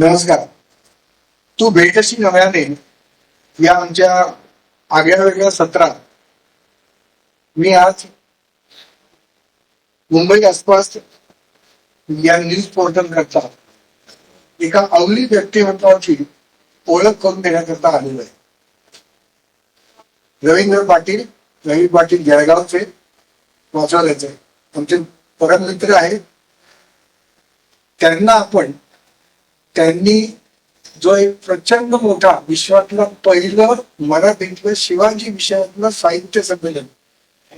नमस्कार. तू भेटशी नव्याने या आमच्या आगळ्या वेगळ्या सत्रात. मी आज मुंबई आसपास या न्यूज पोर्टल करता. एका अवली व्यक्तिमत्वाची ओळख करून देण्याकरता आलेलो आहे. रवींद्र पाटील रवी पाटील जळगावचे वाचवल्याचे. आमचे परम मित्र आहेत. त्यांना आपण त्यांनी जो एक प्रचंड मोठा विश्वातला पहिलं मराठीतलं शिवाजी विषयातलं साहित्य संमेलन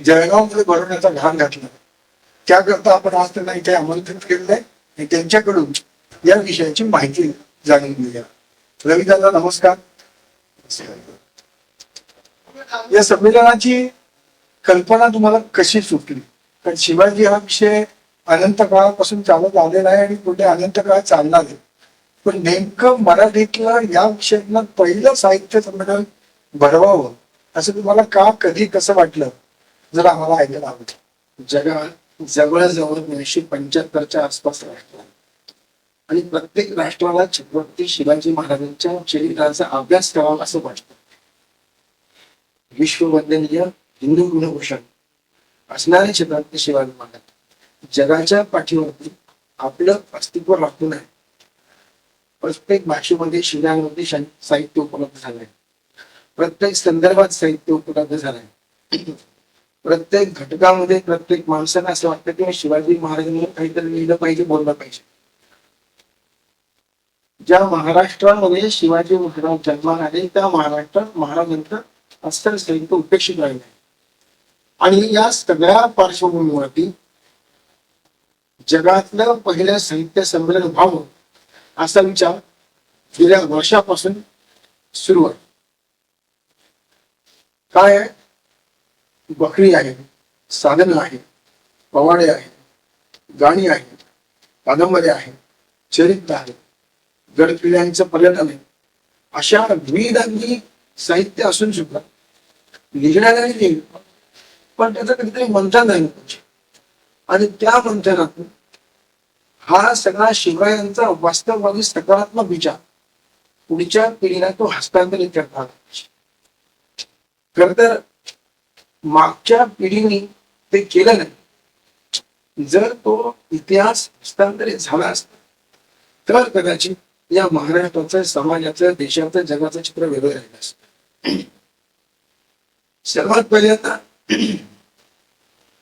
जळगावमध्ये भरवण्याचा घाण घातला. त्याकरता आपण आज त्यांना इथे आमंत्रित केलेलं आहे आणि त्यांच्याकडून या विषयाची माहिती जाणून घेऊया. रवी दादा नमस्कार. या संमेलनाची कल्पना तुम्हाला कशी सुटली? कारण शिवाजी हा विषय अनंत काळापासून चालत आलेला आहे आणि पुढे अनंत काळ चालणार आहे. पण नेमकं मराठीतलं या विषयातलं पहिलं साहित्य संमेलन भरवावं असं तुम्हाला का कधी कसं वाटलं? जर आम्हाला ऐकायला आवडेल जगात जवळजवळ एकोणीसशे पंच्याहत्तरच्या आसपास राष्ट्र आणि प्रत्येक राष्ट्राला छत्रपती शिवाजी महाराजांच्या चरित्राचा अभ्यास करावा असं वाटतं. विश्ववंदनीय हिंदू गुणभूषण असणारे छत्रपती शिवाजी महाराज. जगाच्या पाठीवरती आपलं अस्तित्व राखून आहे. प्रत्येक भाषेमध्ये शिलांमध्ये साहित्य उपलब्ध झालंय. प्रत्येक संदर्भात साहित्य उपलब्ध झालंय. प्रत्येक घटकामध्ये प्रत्येक माणसाला असं वाटतं की शिवाजी महाराजांनी काहीतरी लिहिलं पाहिजे बोललं पाहिजे. ज्या महाराष्ट्रामध्ये शिवाजी महाराज जन्माला आले त्या महाराष्ट्रात महाराजांचं अस्सल साहित्य उपेक्षित राहिलं आहे आणि या सगळ्या पार्श्वभूमीवरती जगातलं पहिलं साहित्य संमेलन व्हावं आसामच्या गेल्या वर्षापासून सुरू आहे. काय आहे बकरी आहे साधनं आहे पवाडे आहे गाणी आहे कादंबऱ्या आहे चरित्र आहे गडकिल्ल्यांचं पर्यटन आहे अशा विविधांनी साहित्य असून सुद्धा लिहिणाऱ्याने लिहिलं पण त्याचं कधीतरी मंथन झालं पाहिजे. आणि त्या मंथनातून हा सगळा शिवरायांचा वास्तववादी सकारात्मक विचार. पुढच्या पिढीला तो हस्तांतरित करता खर तर मागच्या पिढीने ते केलं नाही. जर तो इतिहास हस्तांतरित झाला असता तर कदाचित या महाराष्ट्राचं समाजाचं देशाचं जगाचं चित्र वेगळं राहिलं असतं. सर्वात पहिल्यांदा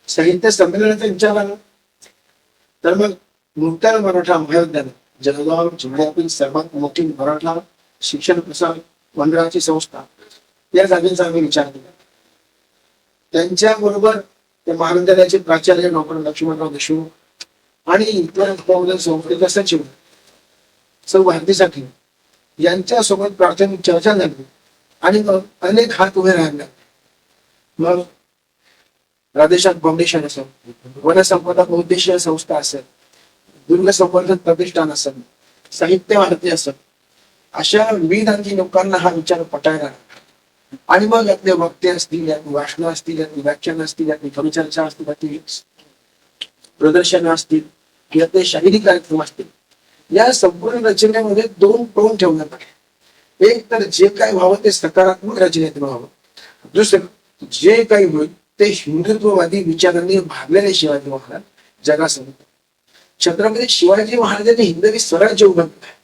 साहित्य संमेलनाचा विचार आला. तर मग नूतन मराठा महाविद्यालय जळगाव जिल्ह्यातील सर्वात मोठी मराठा शिक्षण प्रसार मंडळाची संस्था. या जागेचा आम्ही विचार केला. त्यांच्या बरोबर त्या महाविद्यालयाचे प्राचार्य डॉक्टर लक्ष्मणराव देशमुख आणि इतर उपनगर संस्थेचे सचिव सौ भारतीसाठी यांच्यासोबत प्राथमिक चर्चा झाली आणि मग अनेक हात उभे राहिले. मग राधेशात फाउंडेशन असेल वनसंपदा उद्देशीय संस्था असेल दुर्ग संवर्धन प्रतिष्ठान असेल साहित्य भारती असेल अशा विविध लोकांना हा विचार पटायला आणि मग यातले वक्ते असतील यातली भाषणं असतील यातली व्याख्यान असतील यातली परिचर्चा असतील प्रदर्शनं असतील यातले शाहिरी कार्यक्रम असतील. या संपूर्ण रचनेमध्ये दोन टोन ठेवण्यात आले. एक तर जे काय व्हावं ते सकारात्मक रचनेत व्हावं. दुसरं जे काही होईल ते हिंदुत्ववादी विचारांनी भागलेले शिवाजी महाराज जगासमोर. छत्रपती शिवाजी महाराजांनी हिंदवी स्वराज्य उभं केलं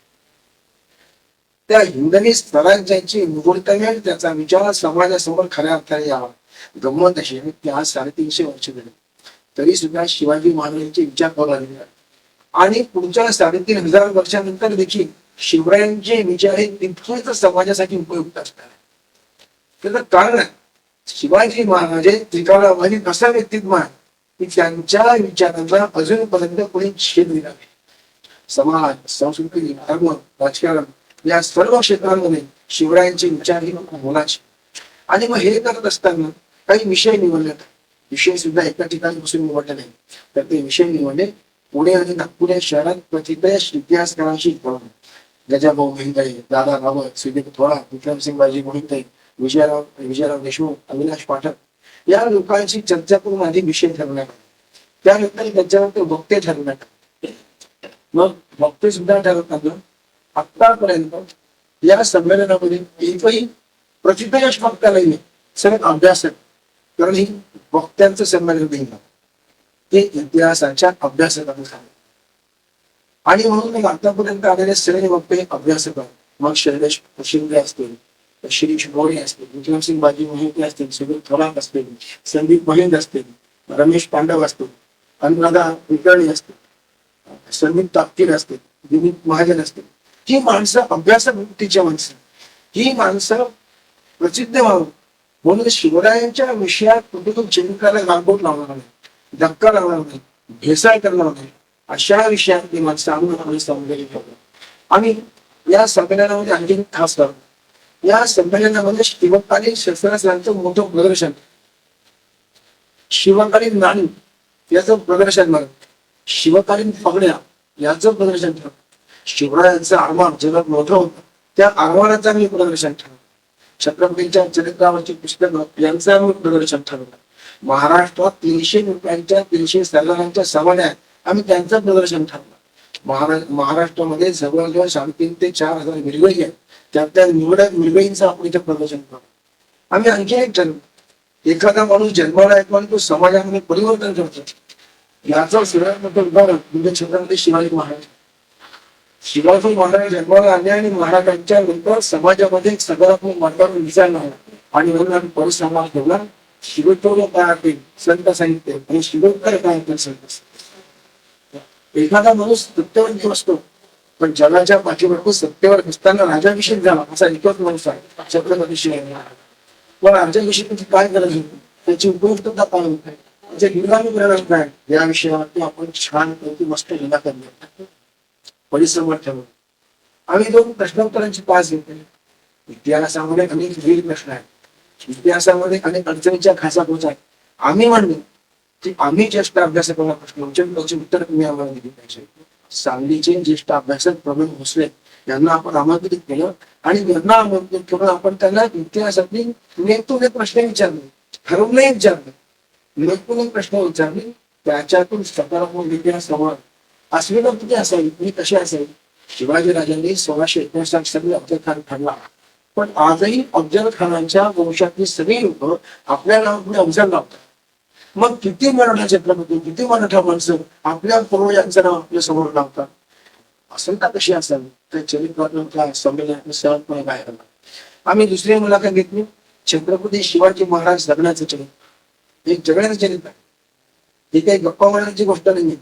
त्या हिंदवी स्वराज्याची मुहूर्तमेळ त्याचा विचार समाजासमोर खऱ्या अर्थाने यावा. गंमत अशी की आज साडेतीनशे वर्ष झाले. तरी सुद्धा शिवाजी महाराजांचे विचार बघायला आणि पुढच्या साडेतीन हजार वर्षानंतर देखील शिवरायांचे विचार हे तितकेच समाजासाठी उपयुक्त असणार त्याचं कारण शिवाजी महाराज हे त्रिकालावादी कसा व्यक्तित्व आहे की त्यांच्या विचारांना अजूनपर्यंत कोणी छेद दिला नाही. समाज संस्कृती धर्म राजकारण या सर्व क्षेत्रांमध्ये शिवरायांचे विचार हे मोलाचे. आणि मग हे करत असताना काही विषय निवडले विषय सुद्धा एका ठिकाणी बसून निवडले नाही. तर ते विषय निवडले पुणे आणि नागपूर या शहरात प्रसिद्ध इतिहासकारांशी गजाभाऊ महिंदळे दादा रावत सुदीप थोरात विक्रमसिंग बाजी मोहिते विजयराव विजयराव देशमुख अविनाश पाठक या लोकांशी चर्चा करून आधी विषय ठरणार. त्या त्यानंतर त्याच्यावर वक्ते ठरणार. मग वक्ते सुद्धा ठरवताना आतापर्यंत या संमेलनामध्ये एकही प्रतिथयश वक्त्याला नाही. सगळे अभ्यासक कारण ही वक्त्यांचं संमेलन नाही. ते इतिहासाच्या अभ्यासकाने झालं. आणि म्हणून मग आतापर्यंत आलेले सगळे वक्ते अभ्यासक मग शैलेश शिंदे असतील शिरीष मोरे असतील विक्रमसिंग बाजी मोहिते असतील सुनील थोरात असतील संदीप महिंद असतील रमेश पांडव असतील अनुराधा कुलकर्णी असतील संदीप तापकीर असतील दिलीप महाजन असतील. ही माणसं अभ्यासक वृत्तीची माणसं. ही माणसं प्रसिद्ध व्हावं. म्हणून शिवरायांच्या विषयात कुठेतून चिंताला गांबोट लावणार नाही धक्का लावणार नाही भेसाळ करणार नाही. अशा विषयात ती माणसं आम्ही आम्ही संमेलन ठेवतो आणि या संमेलनामध्ये आणखी खास करतो या संमेलनामध्ये शिवकालीन शस्त्रास्त्रांचं मोठं प्रदर्शन. शिवकालीन नाणी याचं प्रदर्शन म्हणत शिवकालीन पगड्या याचं प्रदर्शन ठेव शिवरायांचं आरमान जगात मोठं होतं. त्या आरमानाचं आम्ही प्रदर्शन ठेवलं छत्रपतींच्या चरित्रावरची पुस्तकं यांचं आम्ही प्रदर्शन ठरवलं. महाराष्ट्रात तीनशे रुपयांच्या तीनशे सलारांच्या सवाड्या आम्ही त्यांचं प्रदर्शन ठरवलं. महाराष्ट्रामध्ये जवळजवळ साडेतीन ते चार हजार मिरवई आहेत. त्यातल्या निवडक मिरवईंचं आपण इथे प्रदर्शन करतो. आम्ही आणखी एक जन्म एखादा माणूस जन्माला येतो आणि तो समाजामध्ये परिवर्तन करतो. याचं सगळ्यात मोठं उदाहरण म्हणजे छत्रपती शिवाजी महाराज. शिवाजी महाराज जन्माला आले आणि महाराजांच्या नंतर समाजामध्ये एक सकारात्मक वातावरण विचारला. आणि म्हणून आम्ही परिसंवाद ठेवला शिवोत्तर काय असेल संत साहित्य. आणि शिवोत्तर काय असेल संत साहित्य. एखादा माणूस सत्तेवर असतो पण जगाच्या पाठीवर सत्तेवर असताना राजाभिषेक झाला असा एकच माणूस आहे छत्रपती शिवाजी पण राजाभिषेकाची काय गरज होती त्याची उपयुक्तता काय होत आहे? त्याच्या निर्गामी परिणाम काय या विषयावरती आपण छान पैकी मस्त लिहिला करणार परिसंवाद ठेवून आम्ही दोन प्रश्नोत्तरांची पास घेतली. इतिहासामध्ये अनेक विविध प्रश्न आहेत. इतिहासामध्ये अनेक अडचणीच्या खासा पोच आहेत. आम्ही म्हणलो की आम्ही ज्येष्ठ अभ्यासकांना प्रश्न विचारून त्याची उत्तर तुम्ही आम्हाला दिली पाहिजे. सांगलीचे ज्येष्ठ अभ्यासक प्रवीण भोसले यांना आपण आमंत्रित केलं आणि यांना आमंत्रित करून आपण त्यांना इतिहासातली नेतून प्रश्न विचारले ठरवूनही विचारले. नेतून प्रश्न विचारले त्याच्यातून सकारात्मक इतिहास समोर अस्मिता किती असावी मी कशी असावी? शिवाजी राजांनी सोळाशे एकोणसाठ सगळे अफजल खान ठरला. पण आजही अफजल खानाच्या वंशातली सगळी लोक आपल्या नावापुढे अफजल लावतात. मग किती मराठा क्षेत्रामधून किती मराठा माणसं आपल्या पूर्वजांचं नाव आपल्यासमोर लावतात? का कशी असावी? तर चरित्रात्मक संमेलन सहजपणे काय आम्ही दुसरी मुलाखत घेतली. छत्रपती शिवाजी महाराज जगण्याचं चरित्र. एक जगण्याचं चरित्र आहे. ही काही गप्पा मारण्याची गोष्ट नाही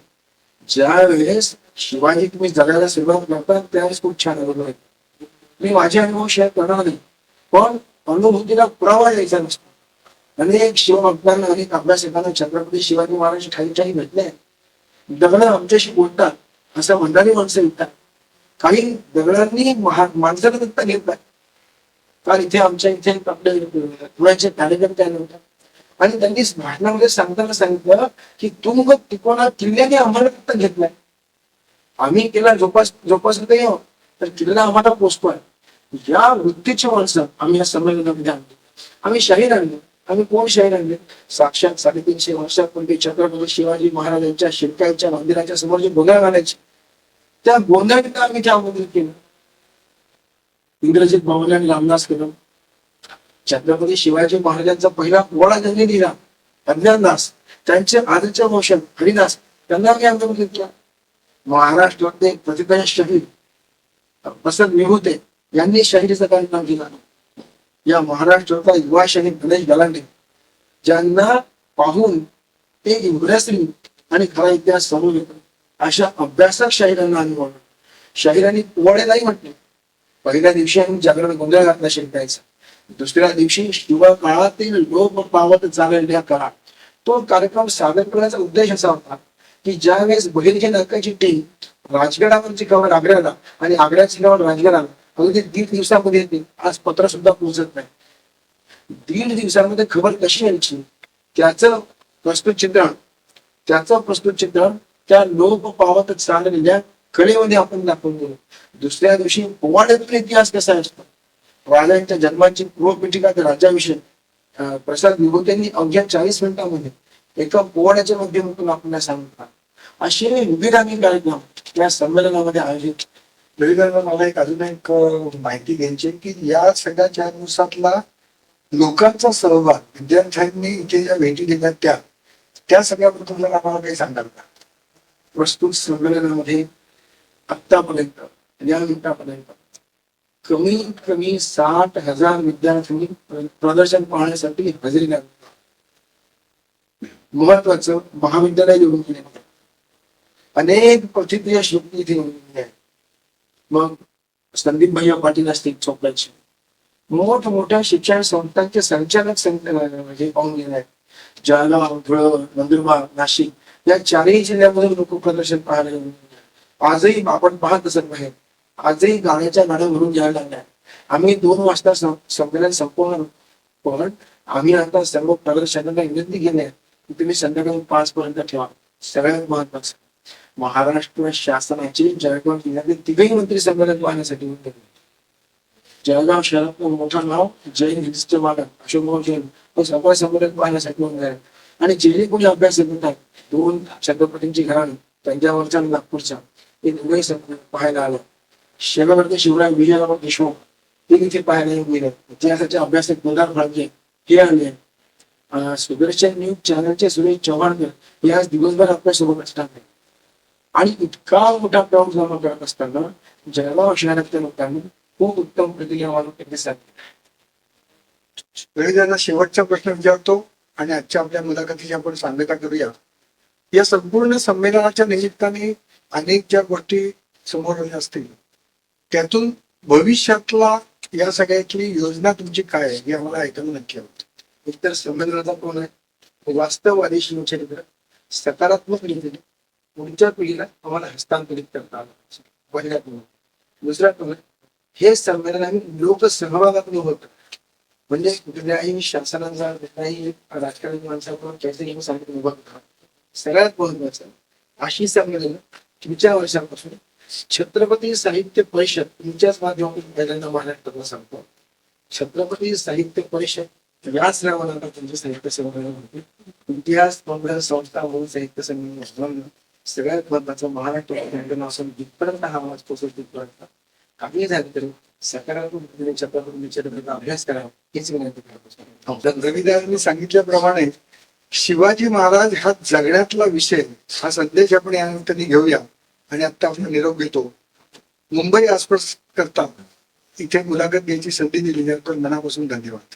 ज्या वेळेस शिवाजी तुम्ही जगायला सुरुवात करता त्यावेळेस खूप छान अनुभव आहे. मी माझे अनुभव शेअर करणार नाही. पण अनुभूतीला पुरावा द्यायचा नसतो. अनेक शिवभक्तांना अनेक अभ्यासकांना छत्रपती शिवाजी महाराज ठाई ठाई भेटले दगड आमच्याशी बोलतात असं म्हणणारी माणसं येतात. काही दगडांनी महा- माणसाला दत्ता घेतात. काल इथे आमच्या इथे आपले पुण्याचे कार्यकर्ते आले होते. आणि त्यांनी भाषणामध्ये सांगताना सांगितलं की तुंग तिकोना किल्ल्याने आम्हाला दत्ता घेतलाय. आम्ही केला जोपास जोपासत येऊ तर किल्ला आम्हाला पोचतोय. या वृत्तीची माणसं आम्ही या संमेलनामध्ये आणली आम्ही शाहीर आणलो आम्ही कोण शहर आणले साक्षात साडेतीनशे वर्षापूर्वी छत्रपती शिवाजी महाराजांच्या शिरकाईच्या मंदिराच्या समोर जे गोंधळ घालायचे त्या गोंधळीला आम्ही त्या आमंत्रित केलं? इंग्रजीत बावल्याने रामदास केलं. छत्रपती शिवाजी महाराजांचा पहिला पोवाडा त्यांनी लिहिला अज्ञानदास त्यांचे आजचे मोशन हरिदास त्यांना आम्ही आमंत्रित केला. महाराष्ट्रातले प्रतिभा शहीद प्रसाद विभूते यांनी शहीरीचं काही नाव दिला या महाराष्ट्राचा युवा शहीद गणेश गलांडे ज्यांना पाहून ते इम्प्रेसिंग आणि खरा इतिहास समोर येतो अशा अभ्यासक शाहिरांना अनुभव शाहिरांनी पोवाडे नाही म्हटले. पहिल्या दिवशी आम्ही जागरण गोंधळ घातला शिकायचा दुसऱ्या दिवशी शिवा काळातील लोक पावत चाललेल्या काळात तो कार्यक्रम सादर करण्याचा उद्देश असा होता की ज्यावेळेस वेळेस बहिरची नाकाची टीम राजगडावरची कवर आग्र्याला आणि आग्र्याची कवर राजगडाला अगदी दीड दिवसामध्ये येते आज पत्र सुद्धा पोहोचत नाही. दीड दिवसामध्ये खबर कशी यायची? त्याचं प्रस्तुत चित्रण त्याचं प्रस्तुत चित्रण त्या लोक पावत चाललेल्या कलेमध्ये आपण दाखवून दिलो. दुसऱ्या दिवशी पोवाड्यातून इतिहास कसा असतो? राजांच्या जन्माची पूर्वपीठिका ते राज्याविषयी अं, प्रसाद विभूतींनी अवघ्या चाळीस मिनिटांमध्ये एका पोवाड्याच्या माध्यमातून आपल्याला सांगितलं. असे विविध कार्यक्रम या संमेलनामध्ये आयोजित रविदादा मला एक अजून एक माहिती घ्यायची आहे की या सगळ्या चार दिवसातला लोकांचा सहभाग विद्यार्थ्यांनी इथे ज्या भेटी दिल्या त्या त्या सगळ्याबद्दल आम्हाला काही सांगाल का? प्रस्तुत संमेलनामध्ये आतापर्यंत या मिनिटापर्यंत कमीत कमी साठ हजार विद्यार्थ्यांनी प्रदर्शन पाहण्यासाठी हजेरी लागली महत्वाचं महाविद्यालय निवडून अनेक प्रतिक्रिया शिल्पी इथे निवडून मग संदीप भैया पाटील असतील चोपड्याचे. मोठमोठ्या शिक्षण संस्थांचे संचालक म्हणजे पाहून गेले आहेत. जळगाव धुळं नंदुरबार नाशिक या चारही जिल्ह्यामध्ये लोक प्रदर्शन पाहायला आजही आपण पाहत असत नाही आजही गाण्याच्या गाड्या भरून घ्यायला लागल्या आम्ही दोन वाजता संमेलन संपवणार पण आम्ही आता सर्व प्रदर्शनाला विनंती केली आहे की तुम्ही संध्याकाळी पाच पर्यंत ठेवा. सगळ्यात महत्वाचं महाराष्ट्र शासनाचे जळगाव जिल्ह्यातील तिघही मंत्री संमेलन पाहण्यासाठी होऊन गेले. जळगाव शहरातलं मोठं नाव जैन हिल्सचे मालक अशोक जैन हे सगळं संमेलन पाहण्यासाठी होऊन गेले. आणि जे जे कोणी अभ्यास करत आहेत दोन छत्रपतींची घराण त्यांच्यावरच्या आणि नागपूरच्या हे दोघंही संमेलन पाहायला आलं. शेगावरचे शिवराय विजयराव देशमुख ते तिथे पाहायला येऊन गेले. इतिहासाचे अभ्यासक गुलदार फळके हे आले सुदर्शन न्यूज चॅनलचे सुरेश चव्हाणकर हे आज दिवसभर आपल्यासोबत असणार आहे आणि इतका मोठा क्राऊड जमा करत असताना जळगाव शहरातल्या लोकांनी खूप उत्तम प्रतिक्रिया मानून प्रतिसाद दिला. शेवटचा प्रश्न विचारतो आणि आजच्या आपल्या मुलाखतीची आपण सांगता करूया. या संपूर्ण संमेलनाच्या निमित्ताने अनेक ज्या गोष्टी समोर आल्या असतील त्यातून भविष्यातला या सगळ्याची योजना तुमची काय आहे हे आम्हाला ऐकायला नक्की आवडतं. एकतर संमेलनाचा कोण आहे? वास्तववादी शिवचरित्र सकारात्मक रीतीने पुढच्या पिढीला आम्हाला हस्तांतरित करता आलं पाहिजे. पहिला कोण दुसरा कोण हे संमेलन आम्ही लोकसहभागातून होत म्हणजे कुठल्याही शासनाचा कुठल्याही राजकारणी माणसाकडून काहीतरी सांगितलं सगळ्यात महत्वाचं अशी संमेलन वर्षापासून छत्रपती साहित्य परिषद तुमच्याच माध्यमातून पहिल्यांदा महाराष्ट्राला सांगतो छत्रपती साहित्य परिषद याच नावानं तुमचं साहित्य संमेलन होते इतिहास संस्था म्हणून साहित्य संमेलन. सगळ्यात महत्वाचं महाराष्ट्र असून जिथपर्यंत हा आवाज पोहोचतो तिथपर्यंत काही झालं तरी सकारात्मक म्हणजे पद्धतीने अभ्यास करावा हीच विनंती रविदासांनी सांगितल्याप्रमाणे शिवाजी महाराज हा जगण्यातला विषय हा संदेश आपण यानंतर घेऊया आणि आता आपण निरोप घेतो. मुंबई आसपास करता. इथे मुलाखत घ्यायची संधी दिली तर मनापासून धन्यवाद.